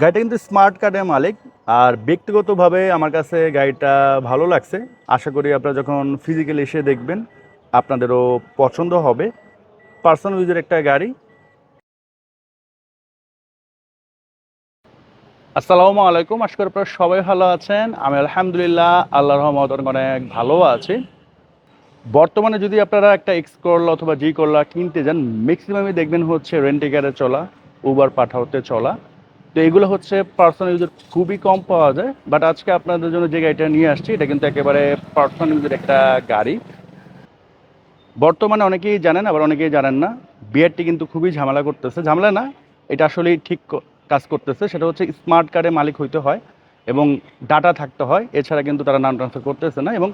গাড়িটা কিন্তু স্মার্ট কার্ডের মালিক, আর ব্যক্তিগতভাবে আমার কাছে গাড়িটা ভালো লাগছে। আশা করি আপনারা যখন ফিজিক্যালি এসে দেখবেন, আপনাদেরও পছন্দ হবে। পার্সোনাল ইউজের একটা গাড়ি। আসসালামু আলাইকুম, আশা করি আপনারা সবাই ভালো আছেন। আমি আলহামদুলিল্লাহ আল্লাহ রহমত অনেক ভালো আছি। বর্তমানে যদি আপনারা একটা এক্স করলা অথবা জি করলা কিনতে যান ম্যাক্সিমামই দেখবেন হচ্ছে রেন্টিকারে চলা উবার পাঠাওতে চলা। তো এগুলো হচ্ছে পার্সোনাল ইউজের খুবই কম পাওয়া যায় বাট আজকে আপনাদের জন্য যে গাড়িটা নিয়ে আসছি, এটা কিন্তু একেবারে পার্সোনাল ইউজের একটা গাড়ি। বর্তমানে অনেকেই জানেন, আবার অনেকেই জানেন না বিআরটি কিন্তু খুবই ঝামেলা করতেছে। ঝামেলা না, এটা আসলেই ঠিক কাজ করতেছে, সেটা হচ্ছে স্মার্ট কার্ডে মালিক হইতে হয় এবং ডাটা থাকতে হয়, এছাড়া কিন্তু তারা নাম ট্রান্সফার করতেছে না এবং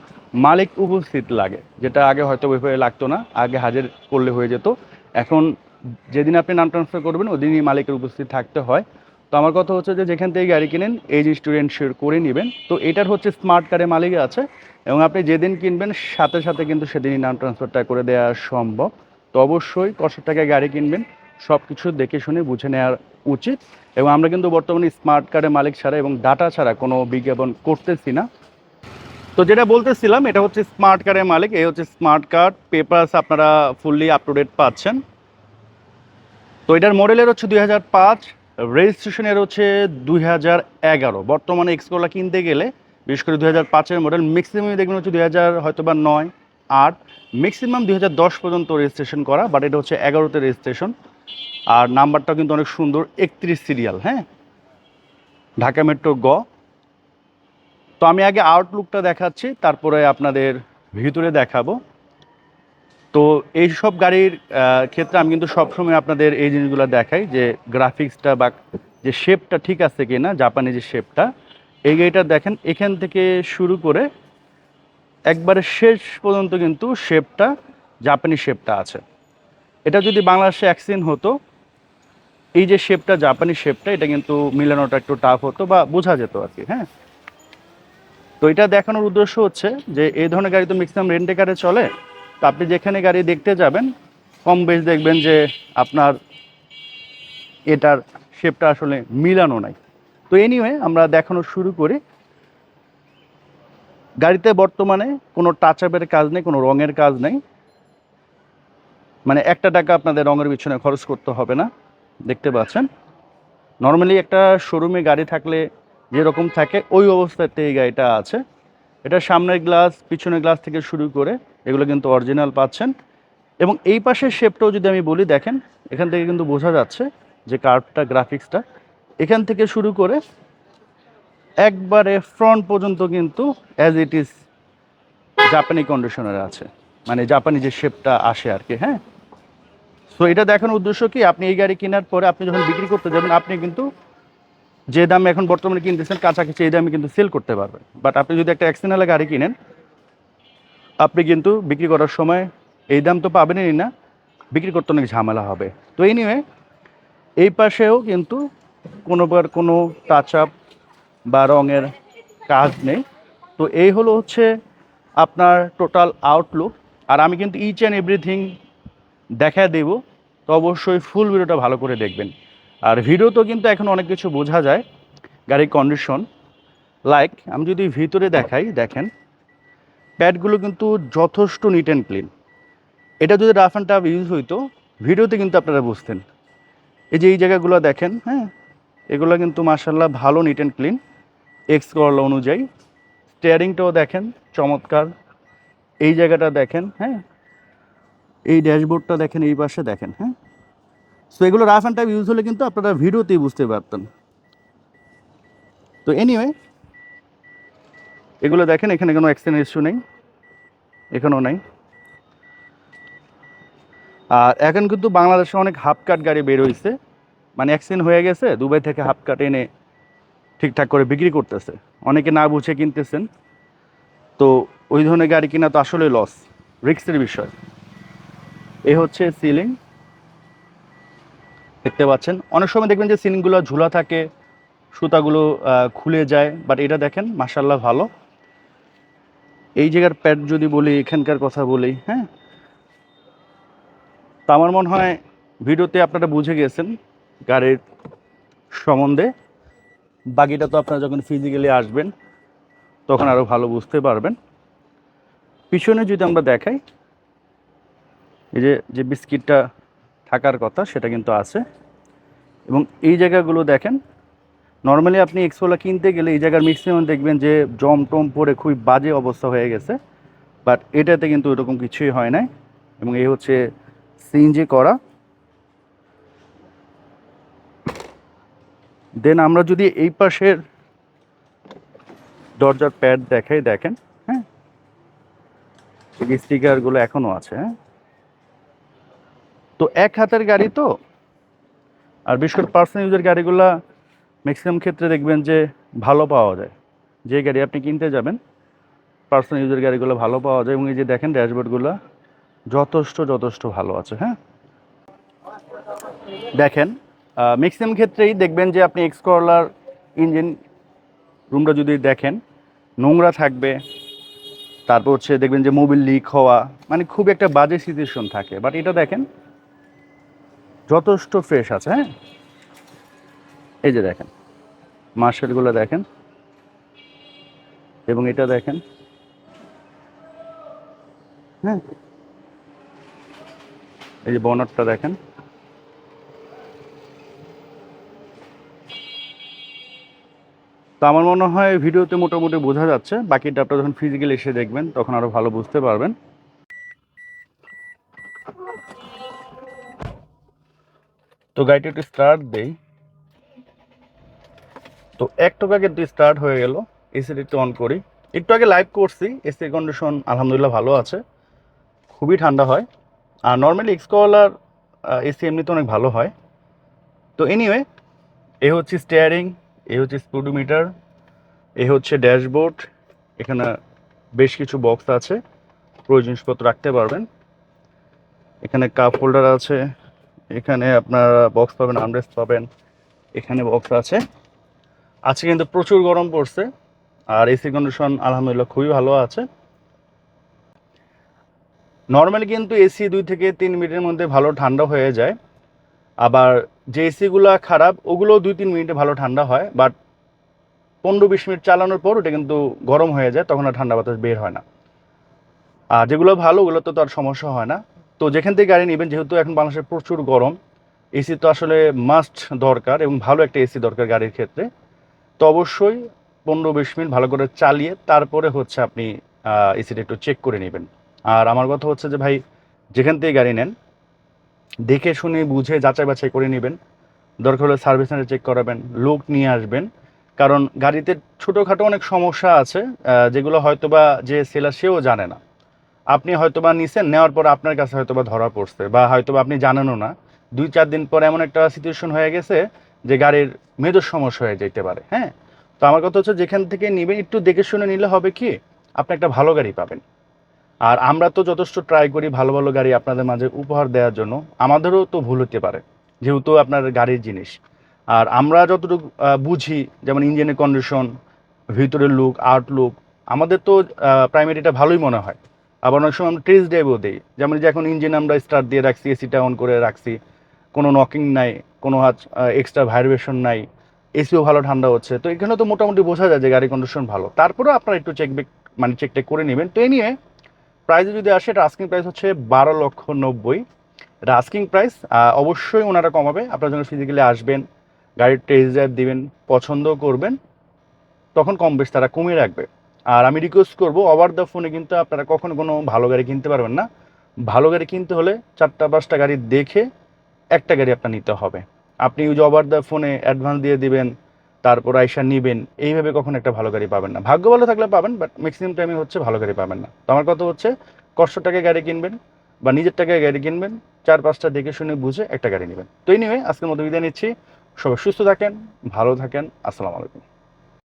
মালিক উপস্থিত লাগে, যেটা আগে হয়তো ওইভাবে লাগতো না, আগে হাজির করলে হয়ে যেত। এখন যেদিন আপনি নাম ট্রান্সফার করবেন, ওদিনই মালিকের উপস্থিত থাকতে হয়। তো আমার কথা হচ্ছে যে যেখান থেকে গাড়ি কিনেন যে স্টুডেন্ট শেয়ার করে নেবেন। তো এটার হচ্ছে স্মার্ট কার্ডের মালিক আছে এবং আপনি যেদিন কিনবেন, সাথে সাথে কিন্তু সেদিনই নাম ট্রান্সফারটা করে দেওয়া সম্ভব। তো অবশ্যই কত টাকায় গাড়ি কিনবেন সব কিছু দেখে শুনে বুঝে নেওয়া উচিত। এবং আমরা কিন্তু বর্তমানে স্মার্ট কার্ডের মালিক ছাড়া এবং ডাটা ছাড়া কোনো বিজ্ঞাপন করতেছি না। তো যেটা বলতেছিলাম, এটা হচ্ছে স্মার্ট কার্ডের মালিক। এই হচ্ছে স্মার্ট কার্ড পেপারস আপনারা ফুললি আপ টু ডেট পাচ্ছেন। তো এটার মডেলের হচ্ছে দুই হাজার পাঁচ। রেজিস্ট্রেশনের হচ্ছে দুই হাজার এগারো। বর্তমানে এক্সকোলা কিনতে গেলে, বিশেষ করে দুই হাজার পাঁচের মডেল ম্যাক্সিমাম দেখবেন হচ্ছে দুই হাজার হয়তো বা নয়, আট। ম্যাক্সিমাম দুই হাজার দশ পর্যন্ত রেজিস্ট্রেশন করা বাট এটা হচ্ছে এগারোতে রেজিস্ট্রেশন। আর নাম্বারটাও কিন্তু অনেক সুন্দর, একত্রিশ সিরিয়াল হ্যাঁ? ঢাকা মেট্রো গ। তো আমি আগে আউটলুকটা দেখাচ্ছি, তারপরে আপনাদের ভিতরে দেখাবো। তো এই সব গাড়ির ক্ষেত্রে আমি কিন্তু সবসময় আপনাদের এই জিনিসগুলো দেখাই যে গ্রাফিক্সটা বা যে শেপটা ঠিক আছে কি না জাপানি যে শেপটা এই গাড়িটা দেখেন, এখান থেকে শুরু করে একবারে শেষ পর্যন্ত কিন্তু শেপটা জাপানি শেপটা আছে। এটা যদি বাংলাদেশে অ্যাক্সিডেন্ট হতো, এই যে শেপটা জাপানি শেপটা এটা কিন্তু মিলানোটা একটু টাফ হতো বা বোঝা যেত আর কি হ্যাঁ? তো এটা দেখানোর উদ্দেশ্য হচ্ছে যে এই ধরনের গাড়ি তো ম্যাক্সিমাম রেন্টে কারে চলে তো আপনি যেখানে গাড়ি দেখতে যাবেন, কম বেশ দেখবেন যে আপনার এটার শেপটা আসলে মিলানো নাই। তো এনিওয়ে আমরা দেখানো শুরু করি। গাড়িতে বর্তমানে কোনো টাচ আপের কাজ নেই, কোনো রঙের কাজ নেই। মানে একটা টাকা আপনাদের রঙের পিছনে খরচ করতে হবে না, দেখতে পাচ্ছেন। নর্মালি একটা শোরুমে গাড়ি থাকলে যেরকম থাকে, ওই অবস্থাতে এই গাড়িটা আছে। এটা সামনের গ্লাস, পিছনের গ্লাস থেকে শুরু করে এগুলো কিন্তু অরিজিনাল পাচ্ছেন। এবং এই পাশের শেপটাও যদি আমি বলি, দেখেন, এখান থেকে কিন্তু বোঝা যাচ্ছে যে কার্ভটা, গ্রাফিক্সটা। এখান থেকে শুরু করে একবারে ফ্রন্ট পর্যন্ত কিন্তু অ্যাজ ইট ইজ জাপানি কন্ডিশনার আছে। মানে জাপানি যে শেপটা আসে আর কি হ্যাঁ? সো এটা দেখানোর উদ্দেশ্য কি? আপনি এই গাড়ি কেনার পরে আপনি যখন বিক্রি করতে যাবেন, আপনি কিন্তু যে দামে এখন বর্তমানে কিনতেছেন কাছাকাছি এই দামে কিন্তু সেল করতে পারবেন। বাট আপনি যদি একটা অ্যাক্সিডেন্টাল গাড়ি কিনেন, আপনি কিন্তু বিক্রি করার সময় এই দাম তো পাবেনই না, বিক্রি করতে অনেক ঝামেলা হবে। তো এই নিয়ে এই পাশেও কিন্তু কোনোবার কোনো টাচ আপ বা রঙের কাজ নেই। তো এই হলো হচ্ছে আপনার টোটাল আউটলুক আর আমি কিন্তু ইচ অ্যান্ড এভরিথিং দেখা দেব, তো অবশ্যই ফুল ভিডিওটা ভালো করে দেখবেন। আর ভিডিওতেও কিন্তু এখন অনেক কিছু বোঝা যায়, গাড়ির কন্ডিশন লাইক আমি যদি ভিতরে দেখাই, দেখেন প্যাডগুলো কিন্তু যথেষ্ট নিট অ্যান্ড ক্লিন এটা যদি রাফ অ্যান্ড টাফ ইউজ হইতো ভিডিওতে কিন্তু আপনারা বুঝতেন। এই যে এই জায়গাগুলো দেখেন হ্যাঁ এগুলো কিন্তু মার্শাল্লাহ ভালো neat and clean X Corolla অনুযায়ী। স্টিয়ারিংটাও দেখেন, চমৎকার। এই জায়গাটা দেখেন হ্যাঁ এই ড্যাশবোর্ডটা দেখেন, এই পাশে দেখেন হ্যাঁ। সো এগুলো রাফ অ্যান্ড টাইপ ইউজ হলে কিন্তু আপনারা ভিডিওতেই বুঝতে পারতেন। তো এনিওয়ে এগুলো দেখেন, এখানে কোনো অ্যাক্সিডেন্ট ইস্যু নেই। এখানেও নেই। আর এখন কিন্তু বাংলাদেশে অনেক হাফ কাট গাড়ি বের হয়েছে মানে অ্যাক্সিডেন্ট হয়ে গেছে, দুবাই থেকে হাফ কাট এনে ঠিকঠাক করে বিক্রি করতেছে। অনেকে না বুঝে কিনতেছেন। তো ওই ধরনের গাড়ি কিনা তো আসলে লস রিক্সের বিষয়। এ হচ্ছে সিলিং দেখতে পাচ্ছেন। অনেক সময় দেখবেন যে সিনগুলো ঝুলা থাকে, সুতাগুলো খুলে যায় বাট এটা দেখেন মাসাল্লাহ ভালো। এই জায়গার প্যাড যদি বলি, এখানকার কথা বলি হ্যাঁ? তা আমার মনে হয় ভিডিওতে আপনারা বুঝে গেছেন গাড়ির সম্বন্ধে। বাকিটা তো আপনারা যখন ফিজিক্যালি আসবেন, তখন আরও ভালো বুঝতে পারবেন। পিছনে যদি আমরা দেখাই, এই যে যে বিস্কিটটা থাকার কথা, সেটা কিন্তু আছে। এবং এই জায়গাগুলো দেখেন নর্মালি আপনি এক্সপোলা কিনতে গেলে এই জায়গার ম্যাক্সিমাম দেখবেন যে জম টম পরে খুবই বাজে অবস্থা হয়ে গেছে। বাট এটাতে কিন্তু ওরকম কিছুই হয় নাই। এবং এই হচ্ছে সিএনজি করা। দেন আমরা যদি এই পাশের দরজার প্যাড দেখাই, দেখেন হ্যাঁ? স্টিকারগুলো এখনও আছে হ্যাঁ? তো এক হাতের গাড়ি তো? আর বিশেষ করে পার্সোনাল ইউজের গাড়িগুলা ম্যাক্সিমাম ক্ষেত্রে দেখবেন যে ভালো পাওয়া যায়। যে গাড়ি আপনি কিনতে যাবেন পার্সোনাল ইউজের গাড়িগুলো ভালো পাওয়া যায় এবং এই যে দেখেন ড্যাশবোর্ডগুলো যথেষ্ট যথেষ্ট ভালো আছে হ্যাঁ? দেখেন ম্যাক্সিমাম ক্ষেত্রেই দেখবেন যে আপনি এক্স করলার ইঞ্জিন রুমটা যদি দেখেন, নোংরা থাকবে, তারপর হচ্ছে দেখবেন যে মোবিল লিক হওয়া মানে খুব একটা বাজে সিচুয়েশন থাকে। বাট এটা দেখেন যথেষ্ট ফ্রেশ আছে হ্যাঁ? এই যে দেখেন মার্শালগুলো দেখেন, এবং এটা দেখেন হ্যাঁ? এই যে বনারটা দেখেন, তো আমার মনে হয় ভিডিওতে মোটামুটি বোঝা যাচ্ছে, বাকিটা আপনারা যখন ফিজিক্যালি এসে দেখবেন, তখন আরও ভালো বুঝতে পারবেন। তো গাড়িটা একটু স্টার্ট দেই। তো এক টাকা কিন্তু স্টার্ট হয়ে গেল এসিটা একটু অন করি। একটু আগে লাইভ করছি এসি কন্ডিশন আলহামদুলিল্লাহ ভালো আছে, খুবই ঠান্ডা হয়। আর নর্মালি এক্সকলার এসি এমনিতে অনেক ভালো হয়। তো এনিওয়ে এ হচ্ছে স্টিয়ারিং এ হচ্ছে স্পুডোমিটার এ হচ্ছে ড্যাশবোর্ড এখানে বেশ কিছু বক্স আছে প্রয়োজন জিনিসপত্র রাখতে পারবেন। এখানে কাপ হোল্ডার আছে এখানে আপনার বক্স পাবেন আর্মরেস্ট পাবেন, এখানে বক্স আছে। আজকে কিন্তু প্রচুর গরম পড়ছে, আর এসি কন্ডিশন আলহামদুলিল্লাহ খুবই ভালো আছে। নর্মালি কিন্তু এসি দুই থেকে তিন মিনিটের মধ্যে ভালো ঠান্ডা হয়ে যায়। আবার যে এসিগুলো খারাপ ওগুলো দুই তিন মিনিটে ভালো ঠান্ডা হয় বাট পনেরো বিশ মিনিট চালানোর পর ওটা কিন্তু গরম হয়ে যায়, তখন আর ঠান্ডা বাতাস বের হয় না। আর যেগুলো ভালো ওগুলো তো তার সমস্যা হয় না। তো যেখান থেকে গাড়ি নেবেন, যেহেতু এখন বাংলাদেশে প্রচুর গরম, এসি তো আসলে মাস্ট দরকার এবং ভালো একটা এসি দরকার গাড়ির ক্ষেত্রে। তো অবশ্যই পনেরো বিশ মিনিট ভালো করে চালিয়ে তারপরে হচ্ছে আপনি এসিটা একটু চেক করে নেবেন। আর আমার কথা হচ্ছে যে ভাই, যেখান থেকে গাড়ি নেন, দেখে শুনে বুঝে যাচাই বাছাই করে নেবেন। দরকার হলে সার্ভিস সেন্টার চেক করাবেন, লোক নিয়ে আসবেন। কারণ গাড়িতে ছোটোখাটো অনেক সমস্যা আছে যেগুলো হয়তোবা যে সেলার সেও জানে না। আপনি হয়তোবা নিছেন, নেওয়ার পর আপনার কাছে হয়তোবা ধরা পড়ছে বা হয়তোবা আপনি জানেনও না। দুই চার দিন পর এমন একটা সিচুয়েশন হয়ে গেছে যে গাড়ির মেজর সমস্যা হয়ে যেতে পারে হ্যাঁ? তো আমার কথা হচ্ছে যেখান থেকে নেবেন, একটু দেখে শুনে নিলে হবে কি, আপনি একটা ভালো গাড়ি পাবেন। আর আমরা তো যথেষ্ট ট্রাই করি ভালো ভালো গাড়ি আপনাদের মাঝে উপহার দেওয়ার জন্য। আমাদেরও তো ভুল হতে পারে, যেহেতু আপনার গাড়ির জিনিস। আর আমরা যতটুকু বুঝি, যেমন ইঞ্জিনের কন্ডিশন ভিতরের লুক আউট লুক আমাদের তো প্রাইমারিটা ভালোই মনে হয়। আবার অনেক সময় আমরা টেস্ট ড্রাইভও দিই। যেমন যে এখন ইঞ্জিন আমরা স্টার্ট দিয়ে রাখছি এসিটা অন করে রাখছি, কোনো নকিং নাই, কোনো এক্সট্রা ভাইব্রেশন নাই এসিও ভালো, ঠান্ডা হচ্ছে। তো এখানে তো মোটামুটি বোঝা যায় যে গাড়ি কন্ডিশন ভালো। তারপরেও আপনারা একটু চেক মানে চেক টেক করে নেবেন। তো এই নিয়ে প্রাইসে যদি আসে, এটা আস্কিং প্রাইস হচ্ছে বারো লক্ষ নব্বই। এটা আস্কিং প্রাইস অবশ্যই ওনারা কমাবে। আপনারা যখন ফিজিক্যালি আসবেন, গাড়ির টেস্ট ড্রাইভ দিবেন পছন্দ করবেন, তখন কম বেশ তারা কমিয়ে রাখবে। আর আমি রিকোয়েস্ট করব ওভার দ্য ফোনে কিন্তু আপনারা কখনো কোনো ভালো গাড়ি কিনতে পারবেন না। ভালো গাড়ি কিনতে হলে চারটা, পাঁচটা গাড়ি দেখে একটা গাড়ি আপনার নিতে হবে। আপনি ইউজ ওভার দ্য ফোনে অ্যাডভান্স দিয়ে দিবেন, তারপর আইসা নিবেন, এইভাবে কখনো একটা ভালো গাড়ি পাবেন না। ভাগ্য ভালো থাকলে পাবেন বাট ম্যাক্সিমাম টাইমে হচ্ছে ভালো গাড়ি পাবেন না। তো আমার কথা হচ্ছে, কষ্ট টাকায় গাড়ি কিনবেন বা নিজের টাকায় গাড়ি কিনবেন, চার, পাঁচটা দেখে শুনে বুঝে একটা গাড়ি নেবেন। তো এই নিয়ে আজকের মতো বিদায় নিচ্ছি। সবাই সুস্থ থাকেন, ভালো থাকেন, আসসালামু আলাইকুম।